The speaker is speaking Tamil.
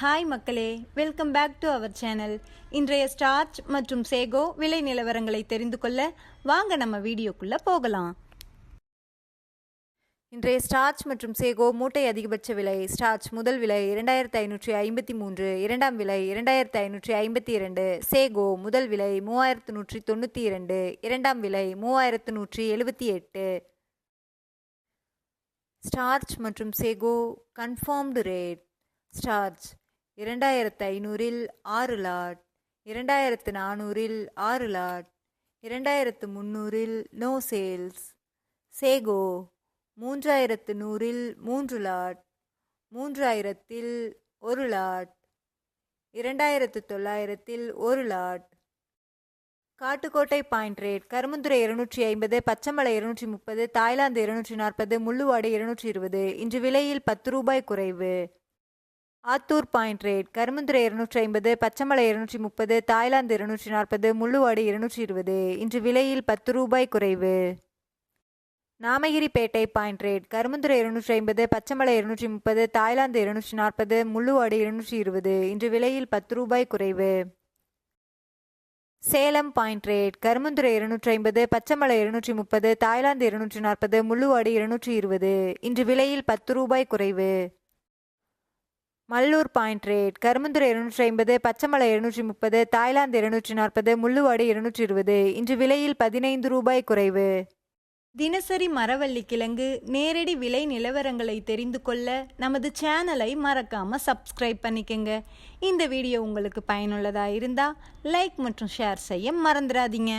ஹாய் மக்களே. Welcome back to our channel இன்றைய ஸ்டார்ச் மற்றும் சேகோ விலை நிலவரங்களை தெரிந்து கொள்ள வாங்க நம்ம வீடியோக்குள்ளே போகலாம். இன்றைய ஸ்டார்ச் மற்றும் சேகோ மூட்டை அதிகபட்ச விலை ஸ்டார்ச் முதல் விலை இரண்டாயிரத்தி ஐநூற்றி ஐம்பத்தி மூன்று இரண்டாம் விலை இரண்டாயிரத்தி ஐநூற்றி ஐம்பத்தி இரண்டு சேகோ முதல் விலை மூவாயிரத்து நூற்றி தொண்ணூற்றி இரண்டு இரண்டாம் விலை மூவாயிரத்து நூற்றி எழுபத்தி எட்டு. ஸ்டார்ச் மற்றும் சேகோ கன்ஃபார்ம்டு ரேட் ஸ்டார்ச் இரண்டாயிரத்து ஐநூறில் ஆறு லாட் இரண்டாயிரத்து நானூறில் ஆறு லாட் இரண்டாயிரத்து முந்நூறில் நோ சேல்ஸ் சேகோ மூன்றாயிரத்து நூறில் மூன்று லாட் மூன்றாயிரத்தில் ஒரு லாட் இரண்டாயிரத்து தொள்ளாயிரத்தில் ஒரு lot Kattukottai point rate Karumanthurai இருநூற்றி ஐம்பது பச்சைமலை இருநூற்றி முப்பது தாய்லாந்து இருநூற்றி நாற்பது முள்ளுவாடு இருநூற்றி இருபது இன்று விலையில் பத்து ரூபாய் குறைவு. ஆத்தூர் பாயிண்ட் ரேட் கருமுந்துறை இருநூற்றி ஐம்பது பச்சைமலை இருநூற்றி முப்பது தாய்லாந்து இருநூற்றி நாற்பது முள்ளுவாடு இருநூற்றி இருபது இன்று விலையில் பத்து ரூபாய் குறைவு. நாமகிரிப்பேட்டை பாயிண்ட் ரேட் கருமுந்துரை இருநூற்றி ஐம்பது பச்சைமலை இருநூற்றி முப்பது தாய்லாந்து இருநூற்றி நாற்பது முள்ளுவாடு இருநூற்றி இருபது இன்று விலையில் பத்து ரூபாய் குறைவு. சேலம் பாயிண்ட் ரேட் கருமந்துறை இருநூற்றி ஐம்பது பச்சைமலை இருநூற்றி முப்பது தாய்லாந்து இருநூற்றி நாற்பது முள்ளுவாடி இருநூற்றி இருபது இன்று விலையில் பத்து ரூபாய் குறைவு. மல்லூர் பாயிண்ட் ரேட் கருமந்துரை இருநூற்றி ஐம்பது பச்சைமலை இருநூற்றி முப்பது தாய்லாந்து இருநூற்றி நாற்பது முள்ளுவாடி இருநூற்றி இருபது இன்று விலையில் பதினைந்து ரூபாய் குறைவு. தினசரி மரவள்ளி கிழங்கு நேரடி விலை நிலவரங்களை தெரிந்து கொள்ள நமது சேனலை மறக்காமல் சப்ஸ்கிரைப் பண்ணிக்கங்க. இந்த வீடியோ உங்களுக்கு பயனுள்ளதாக இருந்தால் லைக் மற்றும் ஷேர் செய்ய மறந்துடாதீங்க.